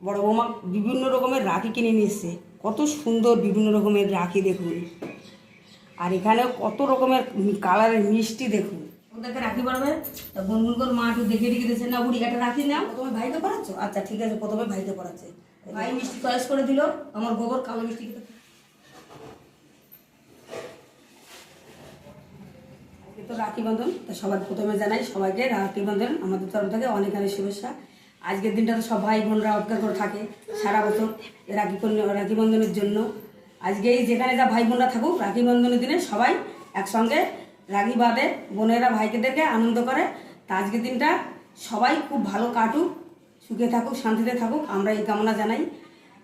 বড় বৌমা বিভিন্ন রকমের রাখি কিনে নিয়ে এসছে। কত সুন্দর বিভিন্ন রকমের রাখি দেখুন। আর এখানে কত রকমের কালারের মিষ্টি দেখুন। ওদেরকে রাখি পারবে তা গুনগুন করে মা একটু দেখে রেখে দিয়েছে। না বুড়ি একটা রাখি নাও। প্রথমে ভাইকে পড়াচ্ছ? আচ্ছা ঠিক আছে প্রথমে ভাইকে পড়াচ্ছে। ভাই মিষ্টি চয়েস করে দিল। আমার গোবর কালো মিষ্টি খেতে। তো রাখি বন্ধন। তা সবার প্রথমে জানাই সবাইকে রাখি বন্ধন। আমাদের তরফ থেকে অনেক অনেক শুভেচ্ছা। আজকের দিনটা তো সব ভাই বোনরা অপেক্ষা করে থাকে সারা বছর রাখি রাখি বন্ধনের জন্য। আজকেই যেখানে যা ভাই বোনরা থাকুক, রাখি বন্ধনের দিনে সবাই একসঙ্গে রাখি বাঁধে, বোনেরা ভাইকেদেরকে আনন্দ করে। তা আজকের দিনটা সবাই খুব ভালো কাটুক, সুখে থাকুক, শান্তিতে থাকুক, আমরা এই কামনা জানাই।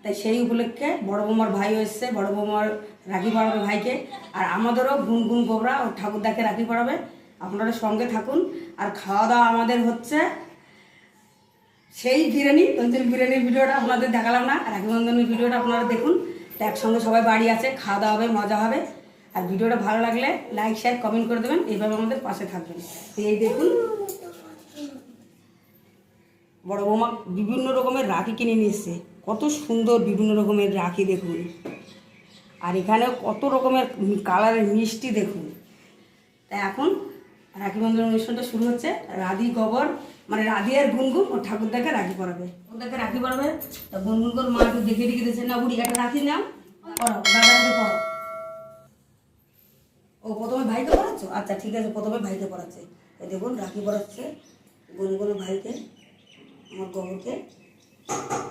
তাই সেই উপলক্ষে বড় বৌমার ভাইও এসছে, বড় বৌমার রাখি পড়াবে ভাইকে। আর আমাদেরও গুনগুন গোবরা ও ঠাকুরদাকে রাখি পড়াবে। আপনারা সঙ্গে থাকুন। আর খাওয়া দাওয়া আমাদের হচ্ছে সেই বিরিয়ানি তঞ্চল বিরিয়ানির ভিডিওটা আপনাদের দেখালাম না। রাখি বন্ধনের ভিডিওটা আপনারা দেখুন। একসঙ্গে সবাই বাড়ি আছে, খাওয়া দাওয়া হবে, মজা হবে। আর ভিডিওটা ভালো লাগলে লাইক শেয়ার কমেন্ট করে দেবেন। এইভাবে আমাদের পাশে থাকবেন। এই দেখুন। বড় বৌমা বিভিন্ন রকমের রাখি কিনে নিয়ে এসছে। কত সুন্দর বিভিন্ন রকমের রাখি দেখুন। আর এখানে কত রকমের কালারের মিষ্টি দেখুন। তা এখন রাখি বন্ধন অনুষ্ঠানটা শুরু হচ্ছে। রাধি গোবর মানে রাধি আর গুনগুন ও ঠাকুরদাকে রাখি পড়াবে। ওদেরকে রাখি পড়াবে? তা গুনগুন করে মা একটু দেখে রেখে দিয়েছে না বুড়ি একটা রাখি নাও পড়াও দাদাকে পড়াও। ও প্রথমে ভাইকে পড়াচ্ছ? আচ্ছা ঠিক আছে প্রথমে ভাইকে পড়াচ্ছে। এই দেখুন রাখি পড়াচ্ছে গুনগুন ভাইকে আমার গোবরকে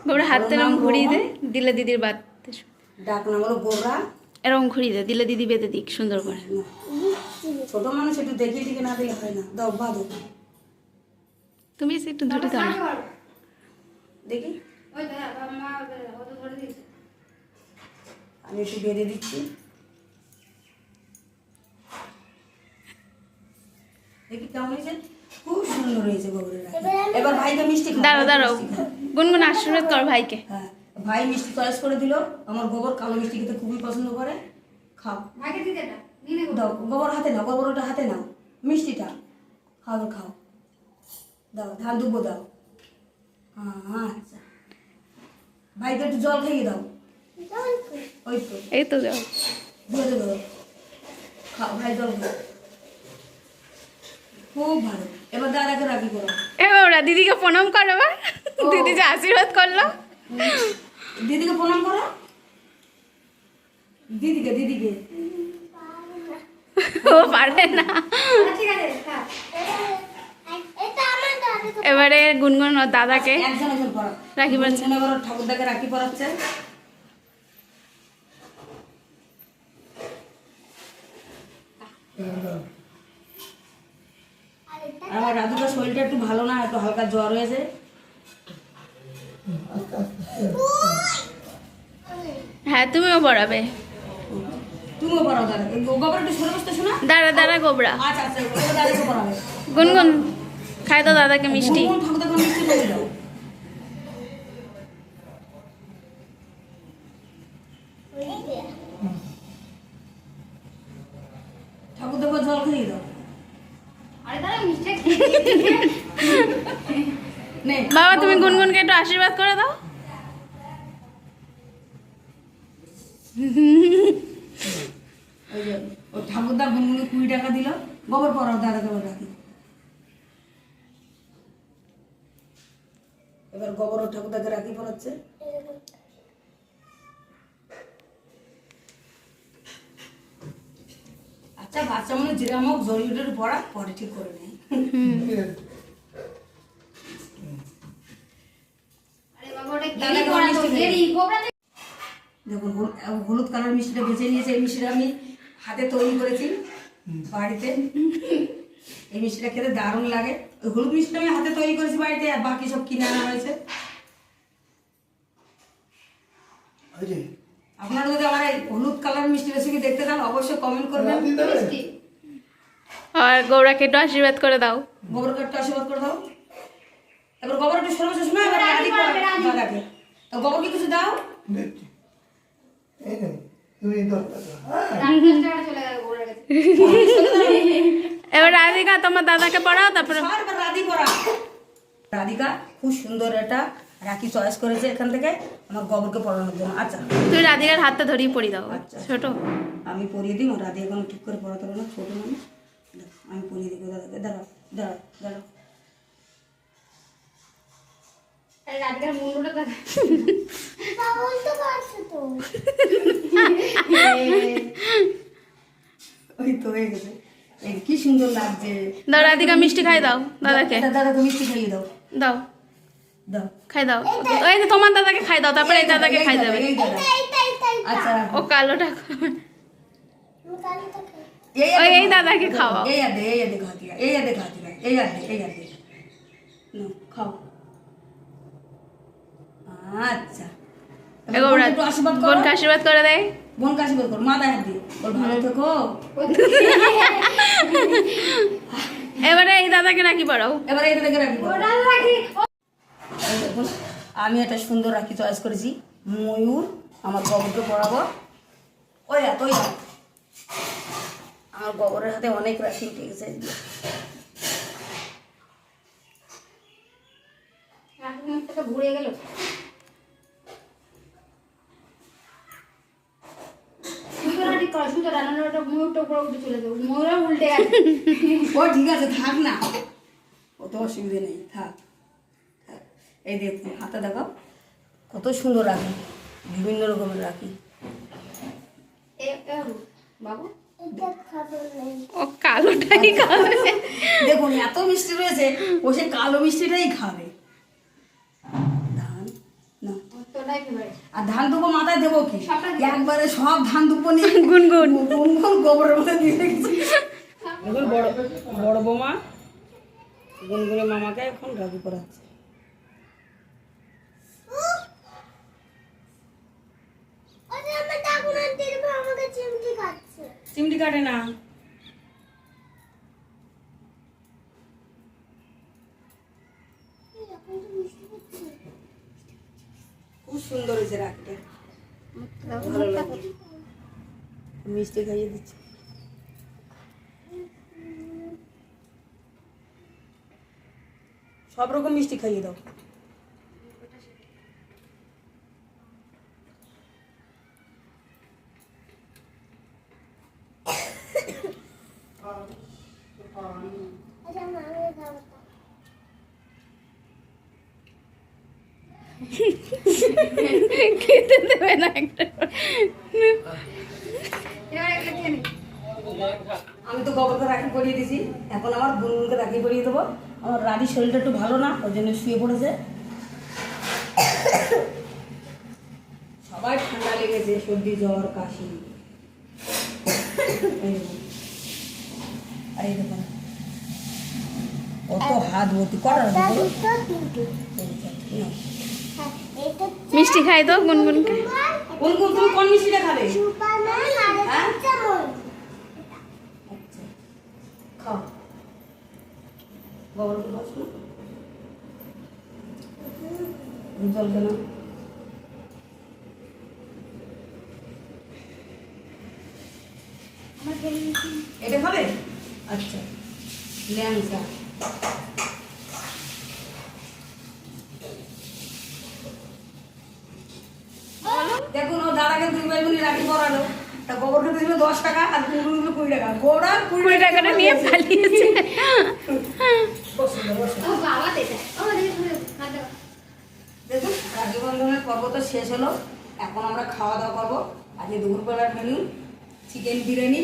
গোবরা হাতটা এরকম ঘুরিয়ে দে দিলে দিদির বাদ ডাক নাম হলো গোবরা এরকম ঘুরিয়ে দে দিলে দিদি বেঁধে দিক সুন্দর করে। ছোট মানুষ একটু দেখিয়ে দিকে না দিলে হয় না। দাও বাঁধো। তুমি এসে একটু ধরে দাও। দেখি। আমি একটু বেঁধে দিচ্ছি। দেখি কেমন হয়েছে? খুব সুন্দর হয়েছে গোবরের। এবার ভাইকে মিষ্টি খাও, দাঁড়াও ভাইকে দাঁড়াও গুনগুন আশীর্বাদ কর ভাইকে। হ্যাঁ ভাই মিষ্টি চয়েস করে দিল। আমার গোবর কালো মিষ্টি খেতে খুবই পছন্দ করে। খাও। দাও গোবর হাতে নাও গোবর ওটা হাতে নাও। মিষ্টিটা। খাও খাও। দাও ধান দুব্বো দাও। হ্যাঁ হ্যাঁ আচ্ছা। ভাইকে একটু জল খাইয়ে দাও। ওই তো। এই তো যাও দিয়ে দেবো খাও ভাই জল খাও। খুব ভালো। এবার দাদাকে রাখি করো। ওরা দিদিকে প্রণাম কর আবার দিদি যে আশীর্বাদ করল। দিদিকে প্রণাম করো। দিদিকে দিদিকে। ও পারে না। এবারে গুনগুন ওর দাদাকে রাখি করো ঠাকুরদাকে রাখি পরাচ্ছে আর আমার শরীরটা একটু ভালো না একটু হালকা জ্বর হয়েছে। হ্যাঁ তুমিও পড়াবে। তুমিও পড়াও দাদা গোবর একটু সরে বসতে শোনা। দাঁড়া দাঁড়া গোবরা। আচ্ছা আচ্ছা গুনগুন খাই তো দাদাকে মিষ্টি। বাবা তুমি গুনগুনকে একটু আশীর্বাদ করে দাও। ঠাকুরদা গুনগুনি কুড়ি টাকা দিল গোবর পরাও দাদাকে এবার রাখি। এবার গোবর ও ঠাকুরদাকে রাখি পরাচ্ছে আচ্ছা বাচ্চা মনে যেরকম হোক জড়িয়ে পড়া পরে ঠিক করে নেই। দেখুন হলুদ কালার মিষ্টিটা বেছে নিয়েছে এই মিষ্টিটা আমি হাতে তৈরি করেছি বাড়িতে। এই মিষ্টিটা খেতে দারুণ লাগে। ওই হলুদ মিষ্টিটা আমি হাতে তৈরি করেছি বাড়িতে আর বাকি সব কিনে আনা হয়েছে। আপনারা যদি আমার এই হলুদ কালার মিষ্টি রেসিপি দেখতে চান অবশ্যই কমেন্ট করবেন। আর গৌরাকে একটু আশীর্বাদ করে দাও। গোবর কাঠটা আশীর্বাদ করে দাও। এবার গোবর একটু সরে বসে শোনা এবার রাধি কর দাদাকে তো গোবরকে কিছু দাও। এবার রাধিকা তোমার দাদাকে পড়াও তারপরে রাধি পরা রাধিকা খুব সুন্দর এটা। রাখি চয়েস করেছে এখান থেকে আমার গবরকে পড়ানোর জন্য। আচ্ছা। তুই রাধিকার হাতটা ধরিয়ে পড়ি দাও আচ্ছা। ছোট। আমি পরিয়ে দিই দিয়ে এখন ঠিক করে পড়াতে পারব না ছোটো মানুষ। আমি পরিয়ে দিই দাদাকে। দাঁড়াও দাঁড়াও দাঁড়াও। রাধিকার মুন্ডুটা ওই তো হয়ে গেছে। কি সুন্দর লাগছে দাও রাধিকা মিষ্টি খাই দাও দাদাকে। দাদা দাদাকে মিষ্টি খাইয়ে দাও। দাও। দাও। খাই দাও। ওই যে তোমার দাদাকে খাই দাও তারপরে এই দাদাকে খাই দেবে। আচ্ছা ও কালোটা ওই এই খাও। দাদাকে খাওয়াও। এই আদে এই আদে খাওয়াতে এই আদে খাওয়াতে এই আদে এই আদে। নাও, খাও। আচ্ছা। এবার এগো বোনকে একটু আশীর্বাদ করে। বোনকে দেয় বোনকে আশীর্বাদ করো মাথায় হাত দিয়ে। বল ভালো থেকো। এবারে এই দাদাকে নাকি পড়াও। এবার এটা দেখে রাখি। এই দেখুন আমি একটা সুন্দর রাখি চয়েস করেছি। ময়ূর আমার গবরকে পরাবো ওই হাত ওই হাত আমার গবরের হাতে অনেক রাখি উঠে গেছে ঘুরে গেল। ও ঠিক আছে থাক না। অত অসুবিধে নেই থাক থাক। এই হাতে দেখাও। কত সুন্দর রাখি বিভিন্ন রকমের রাখি। বাবু। ও কালোটাই খাবে দেখুন এত মিষ্টি রয়েছে ও সে কালো মিষ্টিটাই খাবে। আর ধান দুপো মাথায় দেবো কি? একবারে সব ধান দুপো নিয়ে গুনগুন। গুনগুন গোবরের মধ্যে দিয়ে রেখেছি। বড় বড় বৌমা গুনগুনে মামাকে এখন রাগি করাচ্ছে। চিমটি কাটে না। খুব সুন্দর হয়েছে রাখতে মিষ্টি খাইয়ে দিচ্ছি। সব রকম মিষ্টি খাইয়ে দাও। খেতে দেবে না একটা আমি তো গোবরকে রাখি পরিয়ে দিয়েছি এখন আমার গুনগুনকে রাখি পরিয়ে দেবো আমার রাধির শরীরটা একটু ভালো না ওই জন্য শুয়ে পড়েছে সবাই ঠান্ডা লেগেছে সর্দি জ্বর কাশি। আর এই দেখুন কত হাত ভর্তি? নাও। মিষ্টি খাই তো গুনগুনকে কোন তুমি কোন মিষ্টিটা খাবে? হ্যাঁ? খাও। জল কেন এটা খাবে? আচ্ছা। ল্যাংচা দেখুন ও দাদাকে দুই ভাই বোনে রাখি পরালো তা গোবর খেতে দিল দশ টাকা আর কুড়ি দিল কুড়ি টাকা। গোড়া কুড়ি টাকাটা নিয়ে পালিয়েছে। দেখুন রাখি পর্ব তো শেষ হলো। এখন আমরা খাওয়া দাওয়া করব। আজকে দুপুরবেলার মেনু চিকেন বিরিয়ানি।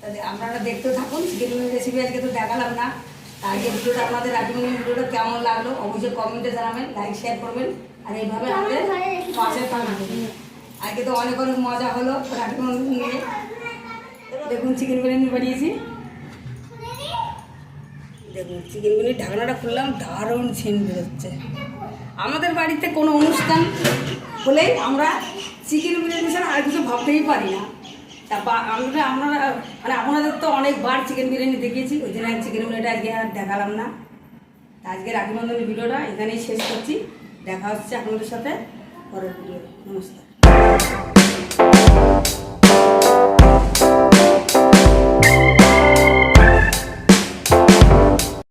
তাহলে আপনারা দেখতে থাকুন চিকেন বিরিয়ানি রেসিপি আজকে তো দেখালাম না। তা আজকে ভিডিওটা আপনাদের বন্ধনের ভিডিওটা কেমন লাগল অবশ্যই কমেন্টে জানাবেন লাইক শেয়ার করবেন। আর এইভাবে আমাদের পাশে থাকবেন আজকে তো অনেক অনেক মজা হলো রাখি বন্ধন নিয়ে। দেখুন চিকেন বিরিয়ানি বানিয়েছি। দেখুন চিকেন বিরিয়ানির ঢাকনাটা খুললাম, দারুণ ছিন বেরোচ্ছে। আমাদের বাড়িতে কোনো অনুষ্ঠান হলেই আমরা চিকেন বিরিয়ানি ছাড়া আর কিছু ভাবতেই পারি না। তা আমরা আপনারা মানে আপনাদের তো অনেকবার চিকেন বিরিয়ানি দেখিয়েছি, ওই জন্য চিকেন বিরিয়ানিটা আজকে আর দেখালাম না। তা আজকে রাখি বন্ধনের ভিডিওটা এখানেই শেষ করছি। দেখা হচ্ছে আপনাদের সাথে পরের ভিডিও নমস্কার।